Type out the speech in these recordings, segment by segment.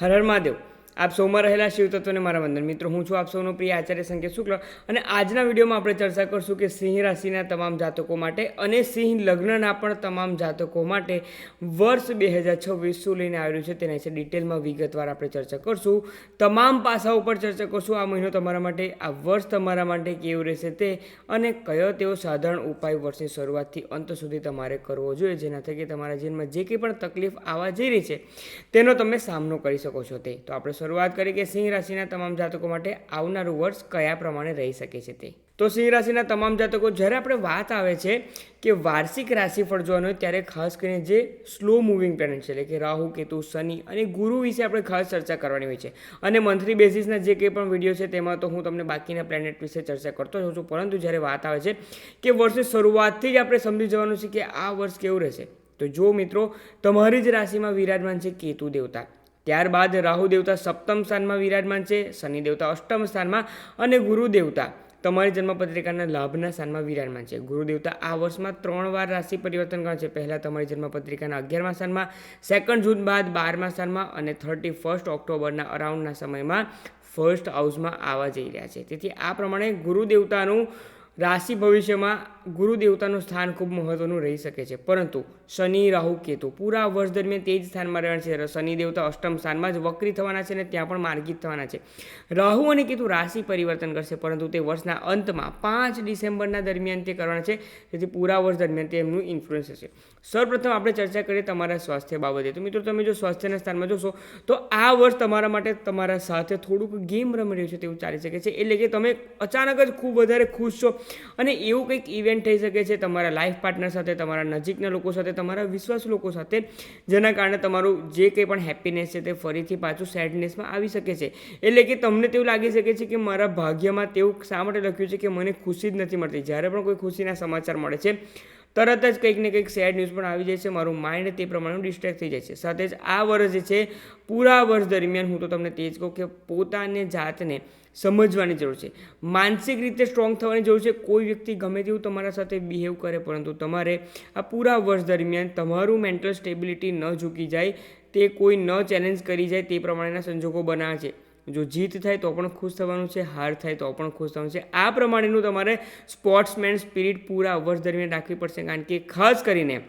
હર મહાદેવ. આપ સૌમાં રહેલા શિવ તત્વને મારા વંદન. મિત્રો, હું છું આપ સૌનો પ્રિય આચાર્ય સંકેત શુક્લ અને આજના વિડીયોમાં આપણે ચર્ચા કરશું કે સિંહ રાશિના તમામ જાતકો માટે અને સિંહ લગ્નના પણ તમામ જાતકો માટે વર્ષ બે હજાર છવ્વીસ શું લઈને આવ્યું છે તેના વિશે ડિટેલમાં વિગતવાર આપણે ચર્ચા કરશું. તમામ પાસાઓ પર ચર્ચા કરશું. આ મહિનો તમારા માટે, આ વર્ષ તમારા માટે કેવું રહેશે તે અને કયો તેવો સાધારણ ઉપાય વર્ષની શરૂઆતથી અંત સુધી તમારે કરવો જોઈએ, જેના થકી તમારા જીવનમાં જે કંઈ પણ તકલીફ આવવા જઈ રહી છે તેનો તમે સામનો કરી શકો છો તે. તો આપણે શરૂઆત કરી કે સિંહ રાશિના તમામ જાતકો માટે આવનારું વર્ષ કયા પ્રમાણે રહી શકે છે તે. તો સિંહ રાશિના તમામ જાતકો, જ્યારે આપણે વાત આવે છે કે વાર્ષિક રાશિફળ જોવાનું ત્યારે ખાસ કરીને જે સ્લો મૂવિંગ પ્લેનેટ છે, એટલે કે રાહુ, કેતુ, શનિ અને ગુરુ વિશે આપણે ખાસ ચર્ચા કરવાની હોય છે. અને મંથલી બેસિસના જે કંઈ પણ વીડિયો છે તેમાં તો હું તમને બાકીના પ્લેનેટ વિશે ચર્ચા કરતો જ હોઉં છું. પરંતુ જ્યારે વાત આવે છે કે વર્ષની શરૂઆતથી જ આપણે સમજી જવાનું છે કે આ વર્ષ કેવું રહેશે. તો જો મિત્રો, તમારી જ રાશિમાં વિરાજમાન છે કેતુ દેવતા. ત્યારબાદ રાહુ દેવતા સપ્તમ સ્થાનમાં વિરાજમાન છે, શનિ દેવતા અષ્ટમ સ્થાનમાં અને ગુરુ દેવતા તમારી જન્મપત્રિકાના લાભના સ્થાનમાં વિરાજમાન છે. ગુરુદેવતા આ વર્ષમાં ત્રણ વાર રાશિ પરિવર્તન કરે છે. પહેલાં તમારી જન્મપત્રિકાના અગિયારમા સ્થાનમાં સેકન્ડ જૂન બાદ બારમા સ્થાનમાં અને થર્ટી ફર્સ્ટ ઓક્ટોબરના અરાઉન્ડના સમયમાં ફર્સ્ટ હાઉસમાં આવવા જઈ રહ્યા છે. તેથી આ પ્રમાણે ગુરુ દેવતાનું રાશિ ભવિષ્યમાં ગુરુ દેવતાનું સ્થાન ખૂબ મહત્વનું રહી શકે છે. પરંતુ શનિ, રાહુ, કેતુ પૂરા વર્ષ દરમિયાન તે જ સ્થાનમાં રહેવાના છે. શનિ દેવતા અષ્ટમ સ્થાનમાં જ વક્રી થવાના છે અને ત્યાં પણ માર્ગિત થવાના છે. રાહુ અને કેતુ રાશિ પરિવર્તન કરશે, પરંતુ તે વર્ષના અંતમાં પાંચ ડિસેમ્બરના દરમિયાન તે કરવાના છે. જેથી પૂરા વર્ષ દરમિયાન તેમનું ઇન્ફ્લુઅન્સ હશે. સૌપ્રથમ આપણે ચર્ચા કરીએ તમારા સ્વાસ્થ્ય બાબતે. તો મિત્રો, તમે જો સ્વાસ્થ્યના સ્થાનમાં જોશો, તો આ વર્ષ તમારા માટે તમારા સાથે થોડુંક ગેમ રમી રહ્યું છે તેવું ચાલી શકે છે. એટલે કે તમે અચાનક જ ખૂબ વધારે ખુશ છો અને એવું કંઈક ઇવેન્ટ થઈ શકે છે તમારા લાઈફ પાર્ટનર સાથે, તમારા નજીકના લોકો સાથે, તમારા વિશ્વાસ લોકો સાથે, જેના કારણે તમારું જે કંઈ પણ હેપીનેસ છે તે ફરીથી પાછું સેડનેસમાં આવી શકે છે. એટલે કે તમને તેવું લાગી શકે છે કે મારા ભાગ્યમાં તેવું શા માટે લખ્યું છે કે મને ખુશી જ નથી મળતી. જ્યારે પણ કોઈ ખુશીના સમાચાર મળે છે, તરત જ કંઈક ને કંઈક સેડ ન્યૂઝ પણ આવી જાય છે, મારું માઇન્ડ તે પ્રમાણે ડિસ્ટ્રેક્ટ થઈ જાય છે. સાથે જ આ વર્ષ જે છે, પૂરા વર્ષ દરમિયાન હું તો તમને તે જ કહું કે પોતાને જાતને સમજવાની જરૂર છે. માનસિક રીતે સ્ટ્રોંગ થવાની જરૂર છે. કોઈ વ્યક્તિ ગમે તેવું તમારા સાથે બિહેવ કરે, પરંતુ તમારે આ પૂરા વર્ષ દરમિયાન તમારું મેન્ટલ સ્ટેબિલિટી ન ઝૂકી જાય, તે કોઈ ન ચેલેન્જ કરી જાય, તે પ્રમાણેના સંજોગો બનાવે છે. જો જીત થાય તો પણ ખુશ થવાનું છે, હાર થાય તો પણ ખુશ થવાનું છે. આ પ્રમાણેનું તમારે સ્પોર્ટ્સમેન સ્પિરિટ પૂરા વર્ષ દરમિયાન રાખવી પડશે. કારણ કે ખાસ કરીને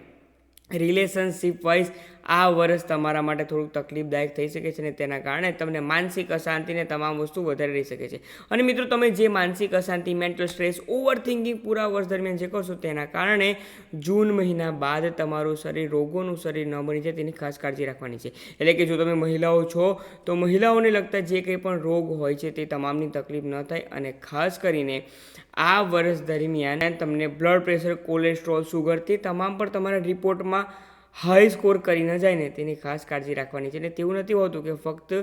રિલેશનશિપ વાઇઝ આ વર્ષ તમારા માટે થોડુંક તકલીફદાયક થઈ શકે છે અને તેના કારણે તમને માનસિક અશાંતિને તમામ વસ્તુ વધારે રહી શકે છે. અને મિત્રો, તમે જે માનસિક અશાંતિ મેન્ટલ સ્ટ્રેસ ઓવર થિંકિંગ પૂરા વર્ષ દરમિયાન જે કરશો તેના કારણે જૂન મહિના બાદ તમારું શરીર રોગોનું શરીર ન બની જાય તેની ખાસ કાળજી રાખવાની છે. એટલે કે જો તમે મહિલાઓ છો, તો મહિલાઓને લગતા જે કંઈ પણ રોગ હોય છે તે તમામની તકલીફ ન થાય અને ખાસ કરીને આ વર્ષ દરમિયાન તમને બ્લડ પ્રેશર કોલેસ્ટ્રોલ સુગર તે તમામ પણ તમારા રિપોર્ટમાં હાઈ સ્કોર કરી ન જાય ને તેની ખાસ કાળજી રાખવાની છે. અને તેવું નથી હોતું કે ફક્ત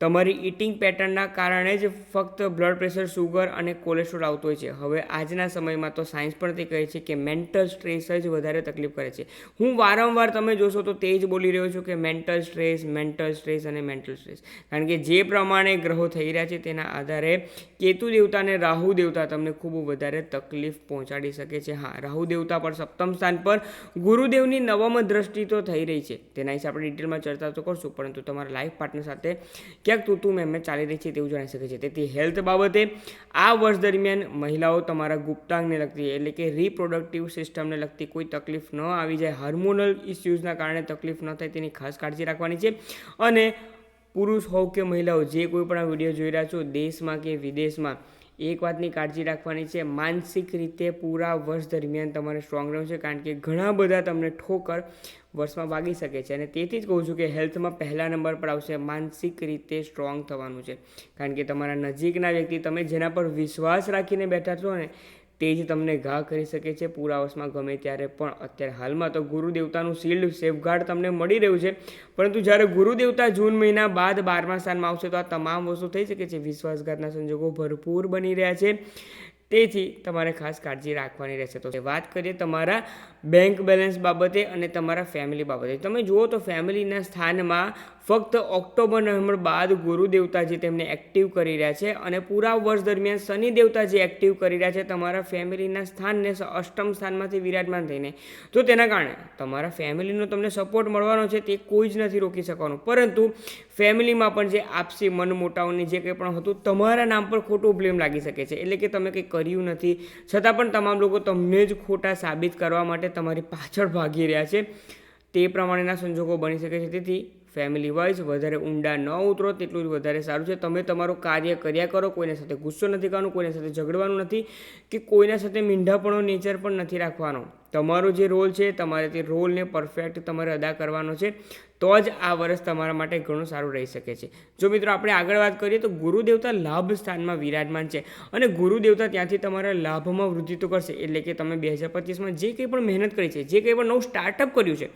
તમારી ઇટિંગ પેટર્નના કારણે જ ફક્ત બ્લડ પ્રેશર સુગર અને કોલેસ્ટ્રોલ આવતો હોય છે. હવે આજના સમયમાં તો સાયન્સ પણ તે કહે છે કે મેન્ટલ સ્ટ્રેસ જ વધારે તકલીફ કરે છે. હું વારંવાર તમે જોશો તો તે જ બોલી રહ્યો છું કે મેન્ટલ સ્ટ્રેસ મેન્ટલ સ્ટ્રેસ અને મેન્ટલ સ્ટ્રેસ કારણ કે જે પ્રમાણે ગ્રહો થઈ રહ્યા છે તેના આધારે કેતુ દેવતા અને રાહુ દેવતા તમને ખૂબ વધારે તકલીફ પહોંચાડી શકે છે. હા, રાહુ દેવતા પર સપ્તમ સ્થાન પર ગુરુદેવની નવમ દ્રષ્ટિ તો થઈ રહી છે. તેના આપણે ડિટેલમાં ચર્ચા તો કરશું, પરંતુ તમારા લાઈફ પાર્ટનર સાથે ક્યાંક તું તું મેં ચાલી રહી છે તેવું જણાઈ શકે છે. તેથી હેલ્થ બાબતે આ વર્ષ દરમિયાન મહિલાઓ તમારા ગુપ્તાંગને લગતી, એટલે કે રિપ્રોડક્ટિવ સિસ્ટમને લગતી કોઈ તકલીફ ન આવી જાય. હાર્મોનલ ઇસ્યુઝના કારણે તકલીફ ન થાય તેની ખાસ કાળજી રાખવાની છે. અને પુરુષ હોવ કે મહિલાઓ, જે કોઈ પણ આ વીડિયો જોઈ રહ્યા છો, દેશમાં કે વિદેશમાં એક વાતની કાળજી રાખવાની છે, માનસિક રીતે પૂરા વર્ષ દરમિયાન તમારે સ્ટ્રોંગ રહેવું છે, કારણ કે ઘણા બધા તમને ઠોકર વર્ષમાં વાગી શકે છે. અને તેથી જ કહું છું કે હેલ્થમાં પહેલા નંબર પર આવશે, માનસિક રીતે સ્ટ્રોંગ થવાનું છે. કારણ કે તમારા નજીકના વ્યક્તિ, તમે જેના પર વિશ્વાસ રાખીને બેઠા છો ને તે જ તમને ઘા કરી શકે છે. પૂરા ગમે ત્યારે પણ અત્યારે હાલમાં તો ગુરુદેવતાનું શિલ્ડ સેફગાર્ડ તમને મળી રહ્યું છે. પરંતુ જ્યારે ગુરુદેવતા જૂન મહિના બાદ બારમા સ્થાનમાં આવશે તો આ તમામ વસ્તુ થઈ શકે છે. વિશ્વાસઘાતના સંજોગો ભરપૂર બની રહ્યા છે. તેથી તમારે ખાસ કાળજી રાખવાની રહેશે. તો વાત કરીએ તમારા બેંક બેલેન્સ બાબતે અને તમારા ફેમિલી બાબતે. તમે જુઓ તો ફેમિલીના સ્થાનમાં ફક્ત ઓક્ટોબર, નવેમ્બર બાદ ગુરુ દેવતાજી તેમને એક્ટિવ કરી રહ્યા છે અને પૂરા વર્ષ દરમિયાન શનિ દેવતા જે એક્ટિવ કરી રહ્યા છે તમારા ફેમિલીના સ્થાનને અષ્ટમ સ્થાનમાંથી વિરાજમાન થઈને. તો તેના કારણે તમારા ફેમિલીનો તમને સપોર્ટ મળવાનો છે તે કોઈ જ નથી રોકી શકવાનું. પરંતુ ફેમિલીમાં પણ જે આપસી મન મોટાઓની જે કંઈ પણ હતું તમારા નામ પર ખોટું બ્લેમ લાગી શકે છે. એટલે કે તમે કંઈ કર્યું નથી. છતાં પણ તમામ લોકો તમને જ ખોટા સાબિત કરવા માટે તમારી પાછળ ભાગી રહ્યા છે. તે પ્રમાણેના સંજોગો બની શકે છે. તેથી ફેમિલી વાઇઝ વધારે ઊંડા ન ઉતરો, તેટલું જ વધારે સારું છે. તમે તમારું કાર્ય કર્યા કરો, કોઈના સાથે ગુસ્સો નથી કરવાનો, કોઈના સાથે ઝઘડવાનું નથી કે કોઈના સાથે મીંઢાપણો નેચર પણ નથી રાખવાનો. તમારો જે રોલ છે, તમારે તે રોલને પરફેક્ટ તમારે અદા કરવાનો છે, તો જ આ વર્ષ તમારા માટે ઘણું સારું રહી શકે છે. જો મિત્રો આપણે આગળ વાત કરીએ, તો ગુરુદેવતા લાભ સ્થાનમાં વિરાજમાન છે અને ગુરુદેવતા ત્યાંથી તમારા લાભમાં વૃદ્ધિ તો કરશે. એટલે કે તમે બે હજાર પચીસમાં જે કંઈ પણ મહેનત કરી છે, જે કંઈ પણ નવું સ્ટાર્ટઅપ કર્યું છે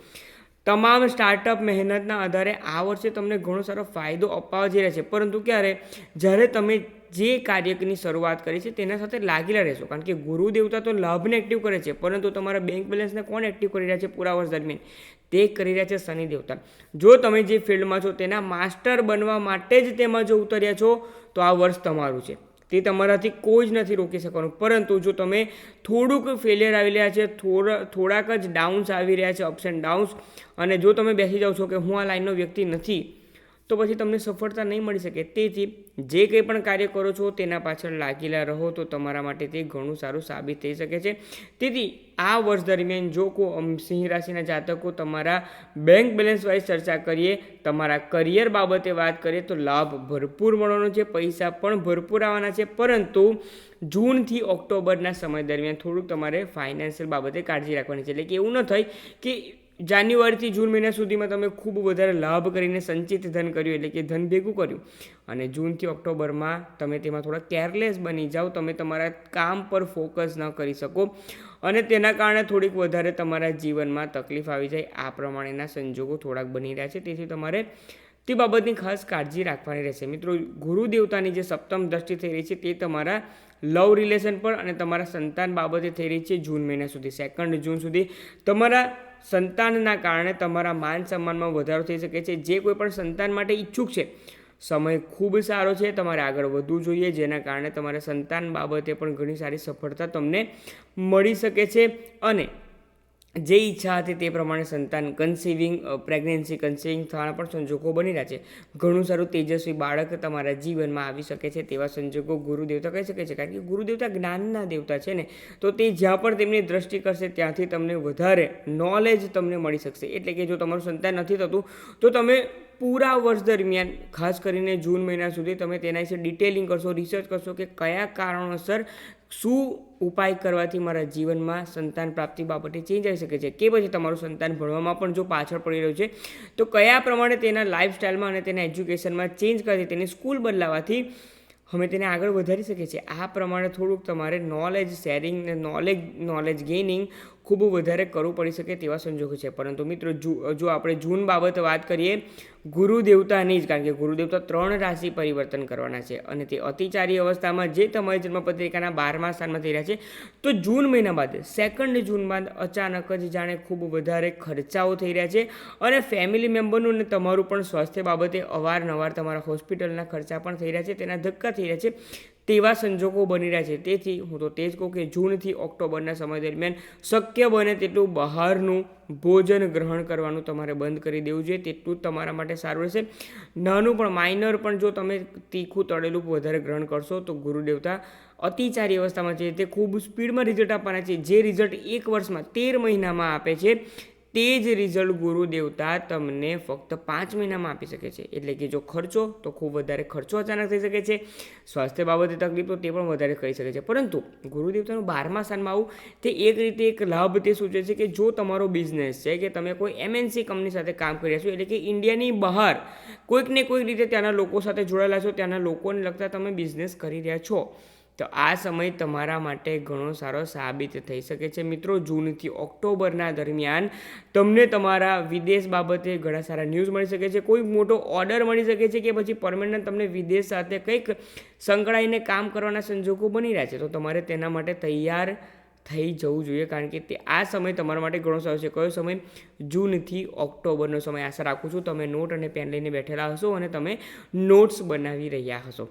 તમામ સ્ટાર્ટઅપ મહેનતના આધારે આ વર્ષે તમને ઘણો સારો ફાયદો અપાવવા જઈ રહ્યા છે. પરંતુ ક્યારે? જ્યારે તમે જે કાર્યની શરૂઆત કરી છે, તેના સાથે લાગેલા રહેશો. કારણ કે ગુરુ દેવતા તો લાભને એક્ટિવ કરે છે, પરંતુ તમારા બેંક બેલેન્સને કોણ એક્ટિવ કરી રહ્યા છે પૂરા વર્ષ દરમિયાન? તે કરી રહ્યા છે શનિ દેવતા. જો તમે જે ફિલ્ડમાં છો, તેના માસ્ટર બનવા માટે જ તેમાં જો ઉતર્યા છો, તો આ વર્ષ તમારું છે. તે તમારાથી કોઈ જ નથી રોકી શકવાનું. પરંતુ જો તમે થોડુંક ફેલિયર આવી રહ્યા છે, થોડા, થોડાક જ ડાઉન્સ આવી રહ્યા છે અપ્સ એન્ડ ડાઉન્સ અને જો તમે બેસી જાઓ છો કે હું આ લાઈનનો વ્યક્તિ નથી તો પછી તમને સફળતા નહીં મળી શકે. તેથી જે કંઈ પણ કાર્ય કરો છો તેના પાછળ લાગેલા રહો તો તમારા માટે તે ઘણું સારું સાબિત થઈ શકે છે. તેથી આ વર્ષ દરમિયાન જો કો સિંહ રાશિના જાતકો તમારા બેંક બેલેન્સ વાઇઝ ચર્ચા કરીએ, તમારા કરિયર બાબતે વાત કરીએ, તો લાભ ભરપૂર મળવાનો છે, પૈસા પણ ભરપૂર આવવાના છે. પરંતુ જૂનથી ઓક્ટોબરના સમય દરમિયાન થોડુંક તમારે ફાઇનાન્શિયલ બાબતે કાળજી રાખવાની છે. એટલે કે એવું ન થાય કે જાન્યુઆરીથી જૂન મહિના સુધીમાં તમે ખૂબ વધારે લાભ કરીને સંચિત ધન કર્યું, એટલે કે ધન ભેગું કર્યું. અને જૂનથી ઓક્ટોબરમાં તમે તેમાં થોડા કેરલેસ બની જાઓ, તમે તમારા કામ પર ફોકસ ન કરી શકો. અને તેના કારણે થોડીક વધારે તમારા જીવનમાં તકલીફ આવી જાય. આ પ્રમાણેના સંજોગો થોડાક બની રહ્યા છે. તેથી તમારે તે બાબતની ખાસ કાળજી રાખવાની રહેશે. મિત્રો, ગુરુ દેવતાની જે સપ્તમ દ્રષ્ટિ થઈ રહી છે તે તમારા લવ રિલેશન પર અને તમારા સંતાન બાબતે થઈ રહી છે જૂન મહિના સુધી. સેકન્ડ જૂન સુધી તમારા સંતાનના કારણે તમારા માન સન્માનમાં વધારો થઈ શકે છે. જે કોઈ પણ સંતાન માટે ઈચ્છુક છે, સમય ખૂબ સારો છે, તમારે આગળ વધવું જોઈએ, જેના કારણે તમારા સંતાન બાબતે પણ ઘણી સારી સફળતા તમને મળી શકે છે. અને જે ઈચ્છા હતી તે પ્રમાણે સંતાન કન્સીવિંગ પ્રેગ્નન્સી કન્સીવિંગ થવાના પણ સંજોગો બની રહ્યા છે. ઘણું સારું તેજસ્વી બાળક તમારા જીવનમાં આવી શકે છે તેવા સંજોગો ગુરુદેવતા કહી શકે છે. કારણ કે ગુરુદેવતા જ્ઞાનના દેવતા છે ને, તો તે જ્યાં પણ તેમની દ્રષ્ટિ કરશે ત્યાંથી તમને વધારે નોલેજ તમને મળી શકશે. એટલે કે જો તમારું સંતાન નથી થતું, તો તમે પૂરા વર્ષ દરમિયાન, ખાસ કરીને જૂન મહિના સુધી તમે તેના વિશે ડિટેલિંગ કરશો રિસર્ચ કરશો કે કયા કારણોસર શું ઉપાય કરવાથી મારા જીવનમાં સંતાન પ્રાપ્તિ બાબતે ચેન્જ આવી શકે છે. કે પછી તમારું સંતાન ભણવામાં પણ જો પાછળ પડી રહ્યું છે, તો કયા પ્રમાણે તેના લાઈફસ્ટાઈલમાં અને તેના એજ્યુકેશનમાં ચેન્જ કરવાથી, તેની સ્કૂલ બદલાવાથી અમે તેને આગળ વધારી શકીએ છીએ? આ પ્રમાણે થોડુંક તમારે knowledge sharing knowledge knowledge gaining ખૂબ વધારે કરવું પડી શકે તેવા સંજોગો છે. પરંતુ મિત્રો, જો આપણે જૂન બાબતે વાત કરીએ, ગુરુ દેવતાની જ, કારણ કે ગુરુ દેવતા ત્રણ રાશિ પરિવર્તન કરવાના છે અને તે અતિચારી અવસ્થામાં જે તમારી જન્મપત્રિકાના બારમા સ્થાનમાં થઈ રહ્યા છે, તો જૂન મહિના બાદ સેકન્ડ જૂન બાદ અચાનક જ જાણે ખૂબ વધારે ખર્ચાઓ થઈ રહ્યા છે અને ફેમિલી મેમ્બરનું અને તમારું પણ સ્વાસ્થ્ય બાબતે અવારનવાર તમારા હોસ્પિટલના ખર્ચા પણ થઈ રહ્યા છે, તેના ધક્કા થઈ રહ્યા છે. તેવા સંજોગો બની રહ્યા છે. તેથી હું તો તે જ કહું કે જૂનથી ઓક્ટોબરના સમય દરમિયાન શક્ય બને તેટલું બહારનું ભોજન ગ્રહણ કરવાનું તમારે બંધ કરી દેવું જોઈએ. તેટલું તમારા માટે સારું રહેશે. નાનું પણ માઇનર પણ જો તમે તીખું, તળેલું વધારે ગ્રહણ કરશો તો ગુરુદેવતા અતિચારી અવસ્થામાં છે. તે ખૂબ સ્પીડમાં રિઝલ્ટ આપવાના છે. જે રિઝલ્ટ એક વર્ષમાં, તેર મહિનામાં આપે છે. તે જ રિઝલ્ટ ગુરુ દેવતા તમને ફક્ત પાંચ મહિનામાં આપી શકે છે. એટલે કે જો ખર્ચો, તો ખૂબ વધારે ખર્ચો અચાનક થઈ શકે છે. સ્વાસ્થ્ય બાબતે તકલીફ, તો તે પણ વધારે કરી શકે છે. પરંતુ ગુરુ દેવતાનું બારમા સ્થાનમાં આવું, તે એક રીતે એક લાભ તે સૂચવે છે કે જો તમારો બિઝનેસ છે, કે તમે કોઈ એમએનસી કંપની સાથે કામ કરી રહ્યા છો, એટલે કે ઇન્ડિયાની બહાર કોઈક ને કોઈક રીતે ત્યાંના લોકો સાથે જોડાયેલા છો, ત્યાંના લોકોને લગતા તમે બિઝનેસ કરી રહ્યા છો. તો આ સમય તમારા માટે ઘણો સારો સાબિત થઈ શકે છે. મિત્રો, જૂનથી ઓક્ટોબરના દરમિયાન તમને તમારા વિદેશ બાબતે ઘણા સારા ન્યૂઝ મળી શકે છે. કોઈ મોટો ઓર્ડર મળી શકે છે કે પછી પરમેનન્ટ તમને વિદેશ સાથે કંઈક સંકળાઈને કામ કરવાના સંજોગો બની રહ્યા છે. તો તમારે તેના માટે તૈયાર થઈ જવું જોઈએ, કારણ કે તે આ સમય તમારા માટે ઘણો સારો છે. કયો સમય? જૂનથી ઓક્ટોબરનો સમય. આશા રાખું છું તમે નોટ અને પેન લઈને બેઠેલા હશો અને તમે નોટ્સ બનાવી રહ્યા હશો.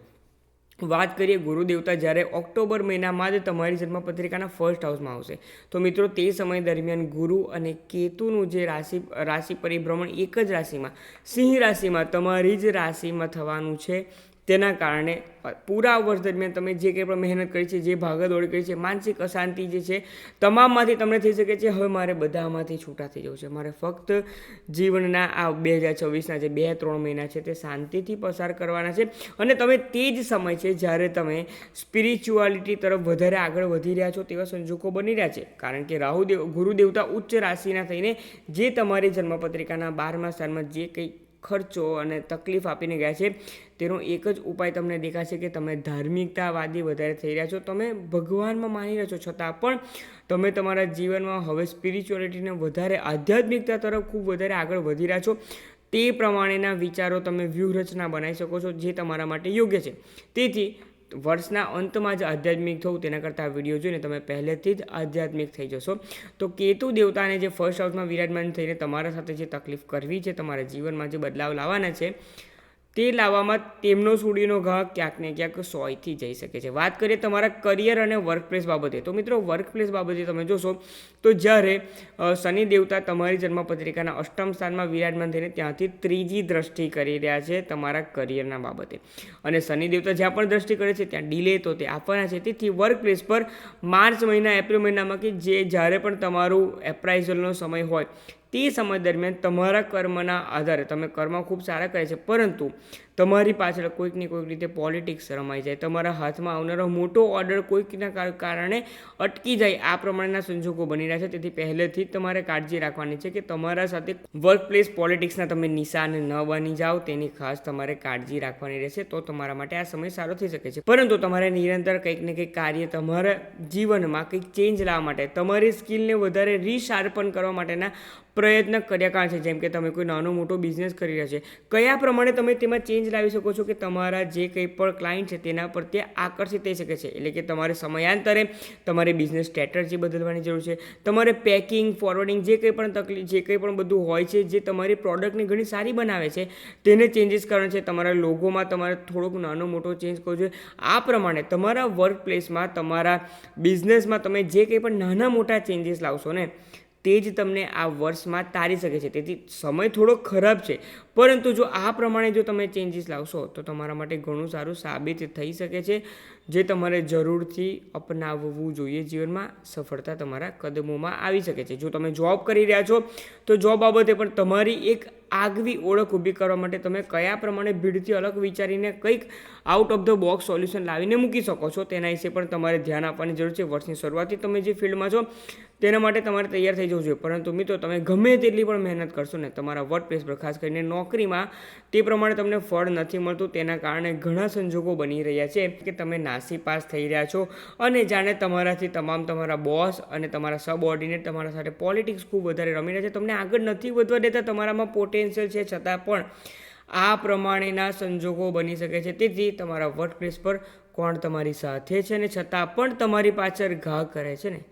વાત કરીએ ગુરુદેવતા, જ્યારે ઓક્ટોબર મહિનામાં જ તમારી જન્મપત્રિકાના ફર્સ્ટ હાઉસમાં આવશે. તો મિત્રો, તે સમય દરમિયાન ગુરુ અને કેતુનું જે રાશિ રાશિ પરિભ્રમણ એક જ રાશિમાં, સિંહ રાશિમાં તમારી જ રાશિમાં થવાનું છે. તેના કારણે પૂરા વર્ષ દરમિયાન તમે જે કંઈ પણ મહેનત કરી છે, જે ભાગદોડ કરી છે, માનસિક અશાંતિ જે છે, તમામમાંથી તમને થઈ શકે છે. હવે મારે બધામાંથી છૂટા થઈ જવું છે. મારે ફક્ત જીવનના આ બે હજાર છવ્વીસના જે બે, ત્રણ મહિના છે તે શાંતિથી પસાર કરવાના છે. અને તમે તે જ સમય છે જ્યારે તમે સ્પિરિચ્યુઆલિટી તરફ વધારે આગળ વધી રહ્યા છો તેવા સંજોગો બની રહ્યા છે. કારણ કે રાહુદેવ, ગુરુદેવતા ઉચ્ચ રાશિના થઈને જે તમારી જન્મપત્રિકાના બારમા સ્થાનમાં જે કંઈ ખર્ચો અને તકલીફ આપીને ગયા છે. તેનો એક જ ઉપાય તમને દેખાશે કે તમે ધાર્મિકતાવાદી વધારે થઈ રહ્યા છો. તમે ભગવાનમાં માની રહ્યા છો. છતાં પણ તમે તમારા જીવનમાં હવે સ્પિરિચ્યુઆલિટીને વધારે, આધ્યાત્મિકતા તરફ ખૂબ વધારે આગળ વધી રહ્યા છો. તે પ્રમાણેના વિચારો તમે વ્યૂહરચના બનાવી શકો છો જે તમારા માટે યોગ્ય છે. તેથી વર્ષના અંતમાં જ આધ્યાત્મિક થવું તેના કરતાં આ વીડિયો જોઈને તમે પહેલેથી જ આધ્યાત્મિક થઈ જશો. તો કેતુ દેવતાને જે ફર્સ્ટ હાઉસમાં વિરાજમાન થઈને તમારા સાથે જે તકલીફ કરવી છે, તમારા જીવનમાં જે બદલાવ લાવવાના છે તે લાવવામાં તેમનો સૂડીનો ઘા ક્યાંક ને ક્યાંક સોયથી જઈ શકે છે. વાત કરીએ તમારા કરિયર અને વર્કપ્લેસ બાબતે. તો મિત્રો વર્કપ્લેસ બાબતે તમે જોશો તો જ્યારે શનિ દેવતા તમારી જન્મપત્રિકાના અષ્ટમ સ્થાનમાં વિરાજમાન થઈને ત્યાંથી ત્રીજી દ્રષ્ટિ કરી રહ્યા છે તમારા કરિયરના બાબતે. અને શનિ દેવતા જ્યાં પણ દ્રષ્ટિ કરે છે, ત્યાં ડિલે તો તે આપવાના છે. તેથી વર્કપ્લેસ પર માર્ચ મહિના, એપ્રિલ મહિનામાં કે જે જ્યારે પણ તમારું એપ્રાઇઝલનો સમય હોય તે સમય દરમિયાન તમારા કર્મના આધારે તમે કર્મ ખૂબ સારા કરે છે પરંતુ તમારી પાછળ કોઈકની કોઈક રીતે પોલિટિક્સ રમાઈ જાય, તમારા હાથમાં આવનારો મોટો ઓર્ડર કોઈકના કારણે અટકી જાય, આ પ્રમાણેના સંજોગો બની રહ્યા છે. તેથી પહેલેથી જ તમારે કાળજી રાખવાની છે કે તમારા સાથે વર્કપ્લેસ પોલિટિક્સના તમે નિશાન ન બની જાઓ, તેની ખાસ તમારે કાળજી રાખવાની રહેશે. તો તમારા માટે આ સમય સારો થઈ શકે છે. પરંતુ તમારે નિરંતર કંઈક ને કંઈક કાર્ય તમારા જીવનમાં કંઈક ચેન્જ લાવવા માટે, તમારી સ્કિલને વધારે રીશાર્પન કરવા માટેના પ્રયત્ન કર્યા કારણ છે? જેમ કે તમે કોઈ નાનો મોટો બિઝનેસ કરી રહ્યા છે. કયા પ્રમાણે તમે તેમાં ચેન્જ લાવી શકો છો કે તમારા જે કંઈ પણ ક્લાયન્ટ છે તેના પર તે આકર્ષિત થઈ શકે છે. એટલે કે તમારે સમયાંતરે તમારે બિઝનેસ સ્ટ્રેટર્જી બદલવાની જરૂર છે. તમારે પેકિંગ ફોરવર્ડિંગ જે કંઈ પણ તકલીફ જે કંઈ પણ બધું હોય છે, જે તમારી પ્રોડક્ટને ઘણી સારી બનાવે છે, તેને ચેન્જીસ કરવાનું છે. તમારા લોગોમાં તમારે થોડોક નાનો મોટો ચેન્જ કરવો જોઈએ. આ પ્રમાણે તમારા વર્ક પ્લેસમાં તમારા બિઝનેસમાં તમે જે કંઈ પણ નાના મોટા ચેન્જીસ લાવશો ને તે જ તમને આ વર્ષમાં તારી શકે છે. તેથી સમય થોડો ખરાબ છે. પરંતુ જો આ પ્રમાણે જો તમે ચેન્જીસ લાવશો, તો તમારા માટે ઘણું સારું સાબિત થઈ શકે છે. જે તમારે જરૂરથી અપનાવવું જોઈએ જીવનમાં, સફળતા તમારા કદમોમાં આવી શકે છે. જો તમે જોબ કરી રહ્યા છો, તો જોબ બાબતે પણ તમારી એક આગવી ઓળખ ઊભી કરવા માટે તમે કયા પ્રમાણે ભીડથી અલગ વિચારીને કંઈક out of the box solution લાવીને મૂકી શકો છો, તેના વિશે પણ તમારે ધ્યાન આપવાની જરૂર છે. વર્ષની શરૂઆતથી તમે જે ફિલ્ડમાં છો, તેના માટે તમારે તૈયાર થઈ જવું જોઈએ. પરંતુ મિત્રો, તમે ગમે તેટલી પણ મહેનત કરશો ને, તમારા વર્ક પ્લેસ પર ખાસ કરીને નોકરીમાં, તે પ્રમાણે તમને ફળ નથી મળતું. તેના કારણે ઘણા સંજોગો બની રહ્યા છે કે તમે નાસી પાસ થઈ રહ્યા છો અને જાણે તમારાથી તમામ તમારા બોસ અને તમારા સબઓર્ડિનેટ તમારા સાથે પોલિટિક્સ ખૂબ વધારે રમી રહ્યા છે. તમને આગળ નથી વધવા દેતા, તમારામાં પોટેન્શિયલ છે, છતાં પણ આ પ્રમાણેના સંજોગો બની શકે છે. તેથી તમારા વર્કપ્લેસ પર કોણ તમારી સાથે છે ને છતાં પણ તમારી પાછળ ઘા કરે છે ને?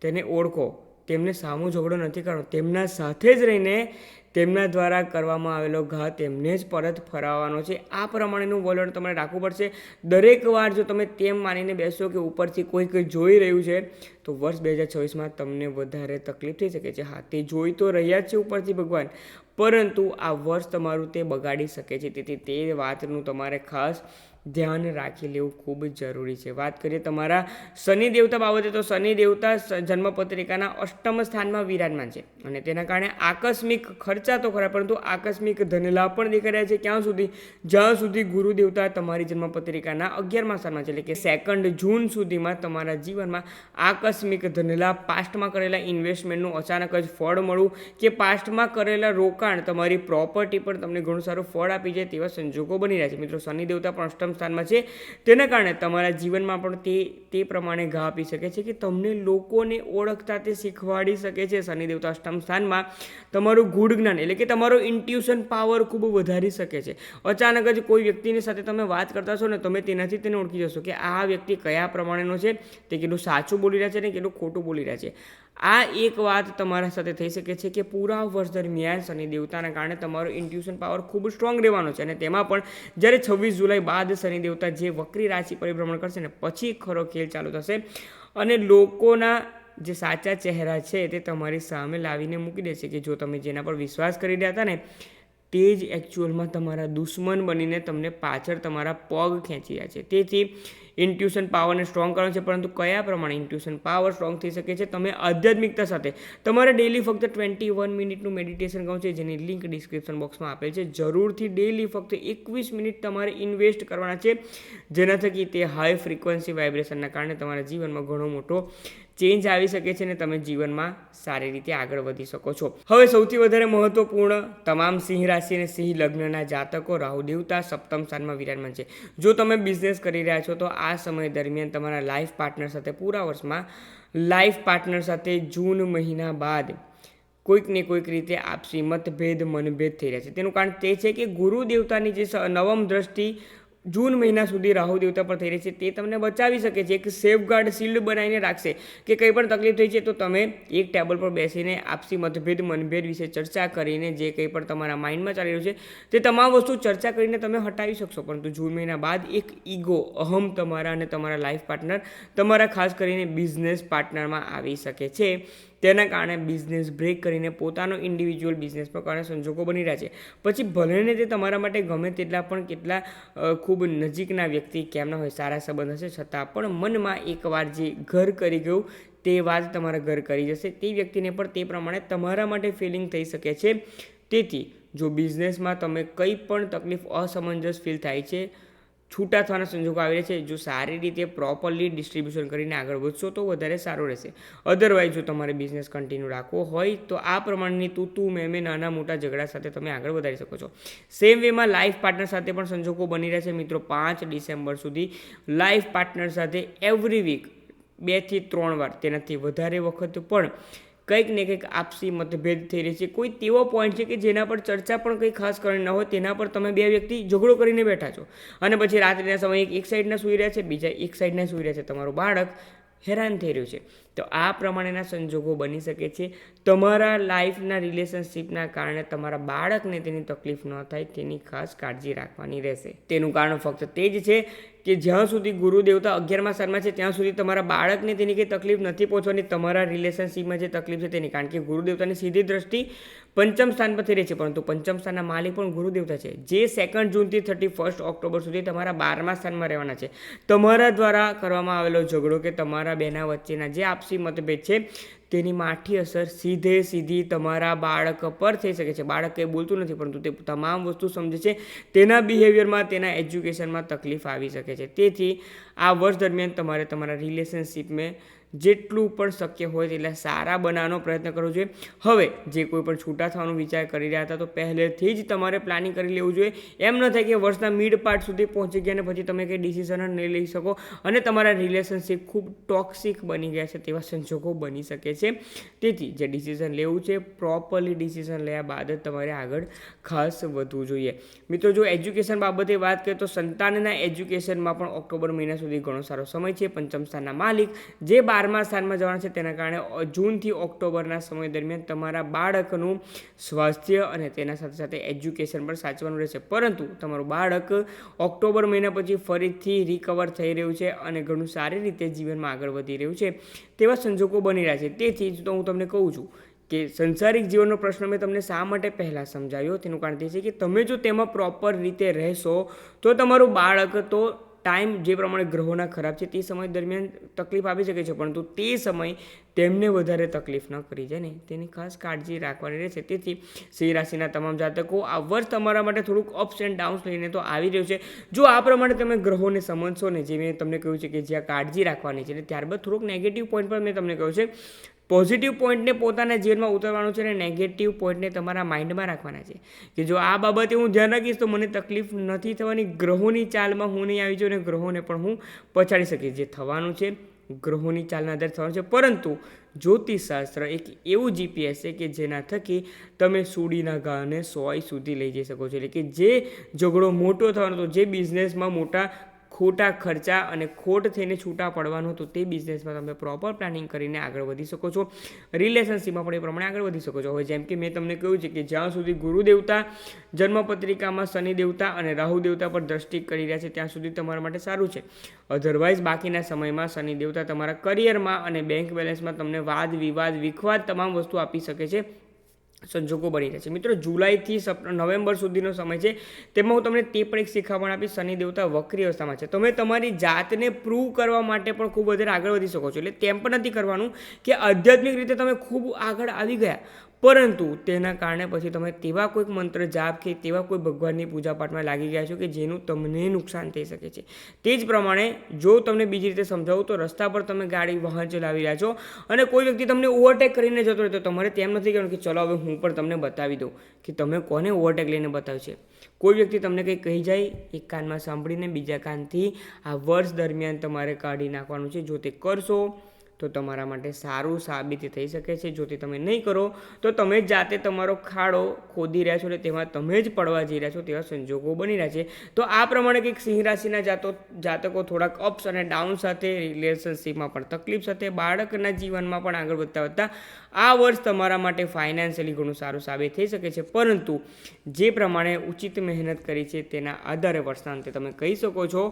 તેને ઓળખો. તેમને સામો ઝઘડો નથી કરવાનો. તેમના સાથે જ રહીને તેમના દ્વારા કરવામાં આવેલો ઘા તેમને જ પરત ફરાવવાનો છે. આ પ્રમાણેનું વલણ તમારે રાખવું પડશે. દરેક વાર જો તમે તેમ માનીને બેસો કે ઉપરથી કોઈ કંઈ જોઈ રહ્યું છે, તો વર્ષ બે હજાર છવ્વીસમાં તમને વધારે તકલીફ થઈ શકે છે. હા, તે જોઈ તો રહ્યા જ છે ઉપરથી ભગવાન, પરંતુ આ વર્ષ તમારું તે બગાડી શકે છે. તેથી તે વાતનું તમારે ખાસ ધ્યાન રાખી લેવું ખૂબ જરૂરી છે. વાત કરીએ તમારા શનિ દેવતા બાબતે તો શનિ દેવતા જન્મપત્રિકાના અષ્ટમ સ્થાનમાં વિરાજમાન છે અને તેના કારણે આકસ્મિક ખર્ચા તો ખરા, પરંતુ આકસ્મિક ધનલાભ પણ દેખાઈ રહ્યા છે. ક્યાં સુધી? જ્યાં સુધી ગુરુ દેવતા તમારી જન્મપત્રિકાના અગિયારમા સ્થાનમાં છે. એટલે કે સેકન્ડ જૂન સુધીમાં તમારા જીવનમાં આકસ્મિક ધનલાભ પાસ્ટમાં કરેલા ઇન્વેસ્ટમેન્ટનું અચાનક જ ફળ મળવું કે પાસ્ટમાં કરેલા રોકાણ તમારી પ્રોપર્ટી પણ તમને ઘણું સારું ફળ આપી જાય તેવા સંજોગો બની રહ્યા છે. મિત્રો, શનિ દેવતા પણ અષ્ટમ સ્થાનમાં છે. તેના કારણે તમારા જીવનમાં પણ તે તે પ્રમાણે ઘા આપી શકે છે કે તમને લોકોને ઓળખતા તે શીખવાડી શકે છે. શનિદેવતા અષ્ટમ સ્થાનમાં તમારું ગૂઢ જ્ઞાન એટલે કે તમારો ઇન્ટ્યુશન પાવર ખૂબ વધારી શકે છે. અચાનક જ કોઈ વ્યક્તિની સાથે તમે વાત કરતા છો ને તમે તેનાથી તેને ઓળખી જશો કે આ વ્યક્તિ કયા પ્રમાણેનો છે? તે કેટલું સાચું બોલી રહ્યા છે ને કેટલું ખોટું બોલી રહ્યા છે. આ એક વાત તમારા સાથે થઈ શકે છે કે પૂરા વર્ષ દરમિયાન શનિ દેવતાના કારણે તમારો ઇન્ટ્યુશન પાવર ખૂબ સ્ટ્રોંગ રહેવાનો છે અને તેમાં પણ જ્યારે છવ્વીસ જુલાઈ બાદ શનિ દેવતા જે વક્રી રાશિ પરિભ્રમણ કરશે ને પછી ખરો ખેલ ચાલુ થશે. અને લોકોના જે સાચા ચહેરા છે તે તમારી સામે લાવીને મૂકી દેશે કે જો તમે જેના પર વિશ્વાસ કરી રહ્યા હતા ને તે જ એકચ્યુઅલમાં તમારા દુશ્મન બનીને તમને પાછળ તમારા પગ ખેંચી રહ્યા છે. તેથી ઇન્ટ્યુશન પાવરને સ્ટ્રોંગ કરવાનો છે, પરંતુ કયા પ્રમાણે ઇન્ટ્યુશન પાવર સ્ટ્રોંગ થઈ શકે છે, તમે આધ્યાત્મિકતા સાથે તમારે ડેલી ફક્ત ટ્વેન્ટી વન મિનિટનું મેડિટેશન કહું છે, જેની લિંક ડિસ્ક્રિપ્શન બોક્સમાં આપેલ છે. જરૂરથી ડેલી ફક્ત એકવીસ મિનિટ તમારે ઇન્વેસ્ટ કરવાના છે, જેના થકી તે હાઈ ફ્રિકવન્સી વાઇબ્રેશનના કારણે તમારા જીવનમાં ઘણો મોટો ચેન્જ આવી શકે છે અને તમે જીવનમાં સારી રીતે આગળ વધી શકો છો. હવે સૌથી વધારે મહત્વપૂર્ણ તમામ સિંહ રાશિ અને સિંહ લગ્નના જાતકો રાહુ દેવતા સપ્તમ સ્થાનમાં વિરાજમાન છે. જો તમે બિઝનેસ કરી રહ્યા છો, તો આ સમય દરમિયાન તમારા લાઈફ પાર્ટનર સાથે પૂરા વર્ષમાં લાઈફ પાર્ટનર સાથે જૂન મહિના બાદ કોઈક ને કોઈક રીતે આપસી મતભેદ મનભેદ થઈ રહ્યા છે. તેનું કારણ તે છે કે ગુરુ દેવતાની જે નવમ દ્રષ્ટિ જૂન મહિના સુધી રાહુ દેવતા પર થઈ રહી છે. તે તમને બચાવી શકે છે. એક સેફગાર્ડ શિલ્ડ બનાવીને રાખશે કે કંઈ પણ તકલીફ થઈ છે તો તમે એક ટેબલ પર બેસીને આપસી મતભેદ, મનભેદ વિશે ચર્ચા કરીને જે કંઈ પણ તમારા માઇન્ડમાં ચાલી રહ્યું છે તે તમામ વસ્તુ ચર્ચા કરીને તમે હટાવી શકશો. પરંતુ જૂન મહિના બાદ એક ઈગો અહમ તમારા અને તમારા લાઈફ પાર્ટનર તમારા ખાસ કરીને બિઝનેસ પાર્ટનરમાં આવી શકે છે. તેના કારણે બિઝનેસ બ્રેક કરીને પોતાનો ઇન્ડિવિજ્યુઅલ બિઝનેસ પર કારણે સંજોગો બની રહ્યા છે. પછી ભલેને તે તમારા માટે ગમે તેટલા પણ કેટલા ખૂબ નજીકના વ્યક્તિ કેમ ના હોય, સારા સંબંધ હશે, છતાં પણ મનમાં એકવાર જે ઘર કરી ગયું, તે વાત તમારા ઘર કરી જશે. તે વ્યક્તિને પણ તે પ્રમાણે તમારા માટે ફિલિંગ થઈ શકે છે. તેથી, જો બિઝનેસમાં તમે કંઈ પણ તકલીફ અસમંજસ ફીલ થાય છે છૂટા થવાના સંજોગો આવી રહ્યા છે. જો સારી રીતે પ્રોપરલી ડિસ્ટ્રીબ્યુશન કરીને આગળ વધશો તો વધારે સારું રહેશે. અધરવાઇઝ જો તમારે બિઝનેસ કન્ટિન્યુ રાખવો હોય તો આ પ્રમાણની તું તું, મેં મેં નાના મોટા ઝઘડા સાથે તમે આગળ વધારી શકો છો. સેમ વેમાં લાઈફ પાર્ટનર સાથે પણ સંજોગો બની રહ્યા છે મિત્રો પાંચ ડિસેમ્બર સુધી. લાઈફ પાર્ટનર સાથે એવરી વીક બેથી ત્રણ વાર, તેનાથી વધારે વખત પણ કંઈક ને કંઈક આપસી મતભેદ થઈ રહી છે. કોઈ તેવો પોઈન્ટ છે કે જેના પર ચર્ચા પણ કંઈ ખાસ કરવાની ન હોય, તેના પર તમે બે વ્યક્તિ ઝઘડો કરીને બેઠા છો. અને પછી રાત્રિના સમયે એક સાઈડના સૂઈ રહ્યા છે, બીજા એક સાઈડના સૂઈ રહ્યા છે તમારું બાળક. હેરાન થઈ રહ્યું છે. તો આ પ્રમાણેના સંજોગો બની શકે છે. તમારા લાઈફના રિલેશનશિપના કારણે તમારા બાળકને તેની તકલીફ ન થાય, તેની ખાસ કાળજી રાખવાની રહેશે. તેનું કારણ ફક્ત તે જ છે કે જ્યાં સુધી ગુરુ દેવતા અગિયારમાં સ્થાનમાં છે, ત્યાં સુધી તમારા બાળકને તેની કંઈ તકલીફ નથી પહોંચવાની, તમારા રિલેશનશિપમાં જે તકલીફ છે તેની, કારણ કે ગુરુ દેવતાની સીધી દ્રષ્ટિ પંચમ સ્થાન પરથી રહે છે, પરંતુ પંચમ સ્થાનના માલિક પણ ગુરુ દેવતા છે. જે સેકન્ડ જૂનથી થર્ટી ફર્સ્ટ ઓક્ટોબર સુધી તમારા બારમા સ્થાનમાં રહેવાના છે. તમારા દ્વારા કરવામાં આવેલો ઝઘડો કે તમારા બેના વચ્ચેના જે આપસી મતભેદ છે. તેની માઠી અસર સીધે સીધી તમારા બાળક પર થઈ શકે છે. બાળક કંઈ બોલતું નથી, પરંતુ તે તમામ વસ્તુ સમજે છે. તેના બિહેવિયરમાં તેના એજ્યુકેશનમાં તકલીફ આવી શકે છે. તેથી આ વર્ષ દરમિયાન તમારે તમારા રિલેશનશિપમાં જેટલું પણ શક્ય હોય તેટલા સારા બનાવવાનો પ્રયત્ન કરવો જોઈએ. હવે, જે કોઈ પણ છૂટા થવાનો વિચાર કરી રહ્યા હતા, તો પહેલેથી જ તમારે પ્લાનિંગ કરી લેવું જોઈએ. એમ ન થાય કે વર્ષના મિડ પાર્ટ સુધી પહોંચી ગયા અને પછી તમે કંઈ ડિસિઝન નહીં લઈ શકો અને તમારા રિલેશનશિપ ખૂબ ટોક્સિક બની ગયા છે તેવા સંજોગો બની શકે છે. તેથી, જે ડિસિઝન લેવું છે પ્રોપરલી ડિસિઝન લેયા બાદ જ તમારે આગળ ખાસ વધવું જોઈએ. મિત્રો, જો એજ્યુકેશન બાબતે વાત કરીએ તો સંતાનના એજ્યુકેશનમાં પણ ઓક્ટોબર મહિના સુધી ઘણો સારો સમય છે. પંચમ સ્થાનના માલિક, જે બારમા સ્થાનમાં જવાના છે. તેના કારણે જૂનથી ઓક્ટોબરના સમય દરમિયાન તમારા બાળકનું સ્વાસ્થ્ય અને તેના સાથે સાથે એજ્યુકેશન પણ સાચવાનું રહેશે. પરંતુ તમારું બાળક ઓક્ટોબર મહિના પછી ફરીથી રિકવર થઈ રહ્યું છે અને ઘણું સારી રીતે જીવનમાં આગળ વધી રહ્યું છે. તેવા સંજોગો બની રહ્યા છે. તેથી જ તો હું તમને કહું છું કે સંસારિક જીવનનો પ્રશ્ન મેં તમને શા માટે પહેલાં સમજાવ્યો? તેનું કારણ તે છે કે તમે જો તેમાં પ્રોપર રીતે રહેશો, તો તમારું બાળક તો ટાઈમ જે પ્રમાણે ગ્રહોના ખરાબ છે તે સમય દરમિયાન તકલીફ આપી શકે છે, પરંતુ તે સમય તેમને વધારે તકલીફ ન કરી જાય ને. તેની ખાસ કાળજી રાખવાની રહેશે. તેથી સિંહ રાશિના તમામ જાતકો આ વર્ષ તમારા માટે થોડુંક અપ્સ એન્ડ ડાઉન્સ લઈને તો આવી રહ્યું છે. જો આ પ્રમાણે તમે ગ્રહોને સમજશો ને જે મેં તમને કહ્યું છે કે જ્યાં કાળજી રાખવાની છે ને, ત્યારબાદ થોડુંક નેગેટિવ પોઈન્ટ પણ મેં તમને કહ્યું છે. પોઝિટિવ પોઈન્ટને પોતાના જીવનમાં ઉતરવાનું છે અને નેગેટિવ પોઈન્ટને તમારા માઇન્ડમાં રાખવાના છે. કે જો આ બાબતે હું ધ્યાન રાખીશ તો મને તકલીફ નથી થવાની, ગ્રહોની ચાલમાં હું નહીં આવી જાઉં અને ગ્રહોને પણ હું પછાડી શકીશ. જે થવાનું છે, ગ્રહોની ચાલના આધારે થવાનું છે. પરંતુ જ્યોતિષશાસ્ત્ર એક એવું જીપીએસ છે કે જેના થકી તમે સુડીના ગાને સોય સુધી લઈ જઈ શકો છો. એટલે કે જે ઝઘડો મોટો થવાનો હતો જે બિઝનેસમાં મોટા ખોટા ખર્ચા અને ખોટ થઈને છૂટા પડવાનું હતું તે બિઝનેસમાં તમે પ્રોપર પ્લાનિંગ કરીને આગળ વધી શકો છો. રિલેશનશીપમાં પણ એ પ્રમાણે આગળ વધી શકો છો. હવે જેમ કે મેં તમને કહ્યું છે કે જ્યાં સુધી ગુરુ દેવતા જન્મપત્રિકામાં શનિ દેવતા અને રાહુ દેવતા પર દ્રષ્ટિ કરી રહ્યા છે, ત્યાં સુધી તમારા માટે સારું છે. અધરવાઇઝ બાકીના સમયમાં શનિ દેવતા તમારા કરિયરમાં અને બેંક બેલેન્સમાં તમને વાદ વિવાદ, વિખવાદ તમામ વસ્તુ આપી શકે છે. સંજોગો બની રહે છે. મિત્રો, જુલાઈથી નવેમ્બર સુધીનો સમય છે. તેમાં હું તમને તે પણ એક શીખામણ આપીશ શનિ, દેવતા, વક્રી અવસ્થામાં છે. તમે તમારી જાતને પ્રૂવ કરવા માટે પણ ખૂબ વધારે આગળ વધી શકો છો. એટલે તેમ પણ નથી કરવાનું કે આધ્યાત્મિક રીતે તમે ખૂબ આગળ આવી ગયા. પરંતુ તેના કારણે પછી તમે તેવા કોઈક મંત્ર જાપ કે તેવા કોઈ ભગવાનની પૂજા પાઠમાં લાગી ગયા છો કે જેનું તમને નુકસાન થઈ શકે છે. તે જ પ્રમાણે જો તમને બીજી રીતે સમજાવું તો રસ્તા પર તમે ગાડી, વાહન ચલાવી રહ્યા છો અને કોઈ વ્યક્તિ તમને ઓવરટેક કરીને જતો રહે તો તમારે તેમ નથી કહેવાનું કે ચલો હવે હું પણ તમને બતાવી દઉં કે તમે કોને ઓવરટેક લઈને બતાવ્યું છે કોઈ વ્યક્તિ તમને કંઈ કહી જાય, એક કાનમાં સાંભળીને બીજા કાનથી આ વર્ષ દરમિયાન તમારે કાઢી નાખવાનું છે. જો તે કરશો તો તમારા માટે સારું સાબિત થઈ શકે છે. જો તે તમે નહીં કરો, તો તમે જાતે તમારો ખાડો ખોદી રહ્યા છો અને તેમાં તમે જ પડવા જઈ રહ્યા છો તેવા સંજોગો બની રહ્યા છે. તો આ પ્રમાણે કંઈક સિંહ રાશિના જાતો, જાતકો થોડાક અપ્સ અને ડાઉન સાથે રિલેશનશીપમાં પણ તકલીફ સાથે, બાળકના જીવનમાં પણ આગળ વધતા વધતા આ વર્ષ તમારા માટે ફાઇનાન્શિયલી ઘણું સારું સાબિત થઈ શકે છે. પરંતુ જે પ્રમાણે ઉચિત મહેનત કરી છે તેના આધારે વર્ષના અંતે તમે કહી શકો છો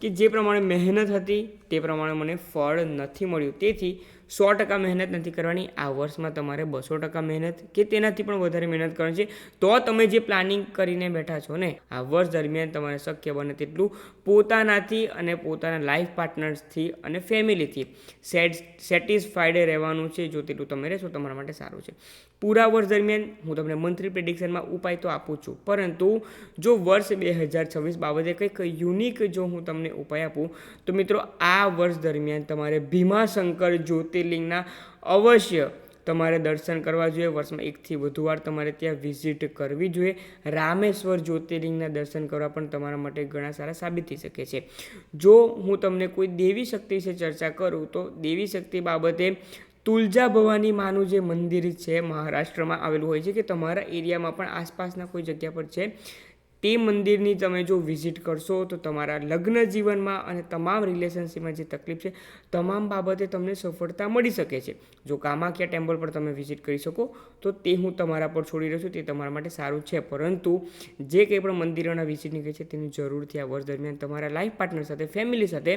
કે જે પ્રમાણે મહેનત હતી, તે પ્રમાણે મને ફળ નથી મળ્યું. તેથી સો ટકા મહેનત નથી કરવાની. આ વર્ષમાં તમારે બસો ટકા મહેનત કે તેનાથી પણ વધારે મહેનત કરવાની છે. તો તમે જે પ્લાનિંગ કરીને બેઠા છો ને, આ વર્ષ દરમિયાન તમારે શક્ય બને તેટલું પોતાનાથી અને પોતાના લાઈફ પાર્ટનર્સથી અને ફેમિલીથી સેટ સેટિસ્ફાઈડ રહેવાનું છે. જો તેટલું તમે રહેશો તમારા માટે સારું છે. પૂરા વર્ષ દરમિયાન હું તમને મંથલી પ્રિડિક્શનમાં ઉપાય તો આપું છું. પરંતુ જો વર્ષ બે હજાર છવ્વીસ બાબતે કંઈક યુનિક જો હું તમને ઉપાય આપું, તો મિત્રો આ વર્ષ દરમિયાન તમારે ભીમાશંકર જ્યોતિર્લિંગના અવશ્ય તમારે દર્શન કરવા જોઈએ. વર્ષમાં એકથી વધુ વાર તમારે ત્યાં વિઝિટ કરવી જોઈએ. રામેશ્વર જ્યોતિર્લિંગના દર્શન કરવા પણ તમારા માટે ઘણા સારા સાબિત થઈ શકે છે. જો હું તમને કોઈ દેવી શક્તિ વિશે ચર્ચા કરું, તો દેવી શક્તિ બાબતે તુલજા ભવાની માનું જે મંદિર છે મહારાષ્ટ્રમાં આવેલું હોય છે કે તમારા એરિયામાં પણ આસપાસના કોઈ જગ્યા પર છે, તે મંદિરની તમે જો વિઝિટ કરશો તો તમારા લગ્ન જીવનમાં અને તમામ રિલેશનશીપમાં જે તકલીફ છે, તમામ બાબતે તમને સફળતા મળી શકે છે. જો કામાખ્યા ટેમ્પલ પર તમે વિઝિટ કરી શકો, તો તે હું તમારા પર છોડી રહ્યો છું, તે તમારા માટે સારું છે. પરંતુ જે કંઈ પણ મંદિરોના વિઝિટની કહે છે તેની જરૂરથી આ વર્ષ દરમિયાન તમારા લાઈફ પાર્ટનર સાથે, ફેમિલી સાથે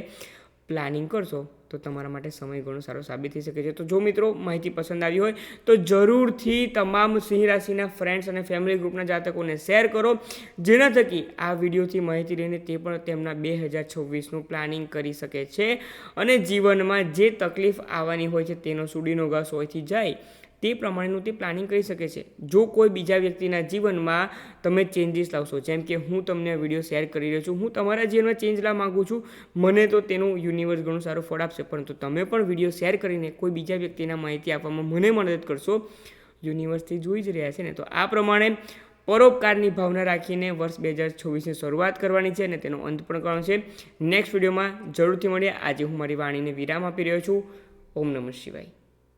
પ્લાનિંગ કરશો, તો તમારા માટે સમય ઘણો સારો સાબિત થઈ શકે છે. તો જો મિત્રો માહિતી પસંદ આવી હોય, તો જરૂરથી તમામ સિંહ રાશિના ફ્રેન્ડ્સ અને ફેમિલી ગ્રુપના જાતકોને શેર કરો, જેના થકી આ વિડીયોથી માહિતી લઈને તે પણ તેમના બે હજાર છવ્વીસનું પ્લાનિંગ કરી શકે છે. અને જીવનમાં જે તકલીફ આવવાની હોય છે તેનો સુડીનો ઘાસ હોયથી જાય તે પ્રમાણેનું તે પ્લાનિંગ કરી શકે છે. જો કોઈ બીજા વ્યક્તિના જીવનમાં તમે ચેન્જીસ લાવશો, જેમ કે હું તમને આ વીડિયો શેર કરી રહ્યો છું, હું તમારા જીવનમાં ચેન્જ લાવવા માગું છું, મને તો તેનું યુનિવર્સ ઘણું સારું ફળ આપશે, પરંતુ તમે પણ વીડિયો શેર કરીને કોઈ બીજા વ્યક્તિના માહિતી આપવામાં મને મદદ કરશો. યુનિવર્સથી જોઈ જ રહ્યા છે ને, તો આ પ્રમાણે પરોપકારની ભાવના રાખીને વર્ષ બે હજાર છવ્વીસની શરૂઆત કરવાની છે અને તેનો અંત પણ કરવાનો છે. નેક્સ્ટ વિડીયોમાં જરૂરથી મળીએ. આજે હું મારી વાણીને વિરામ આપી રહ્યો છું. ઓમ નમઃ શિવાય.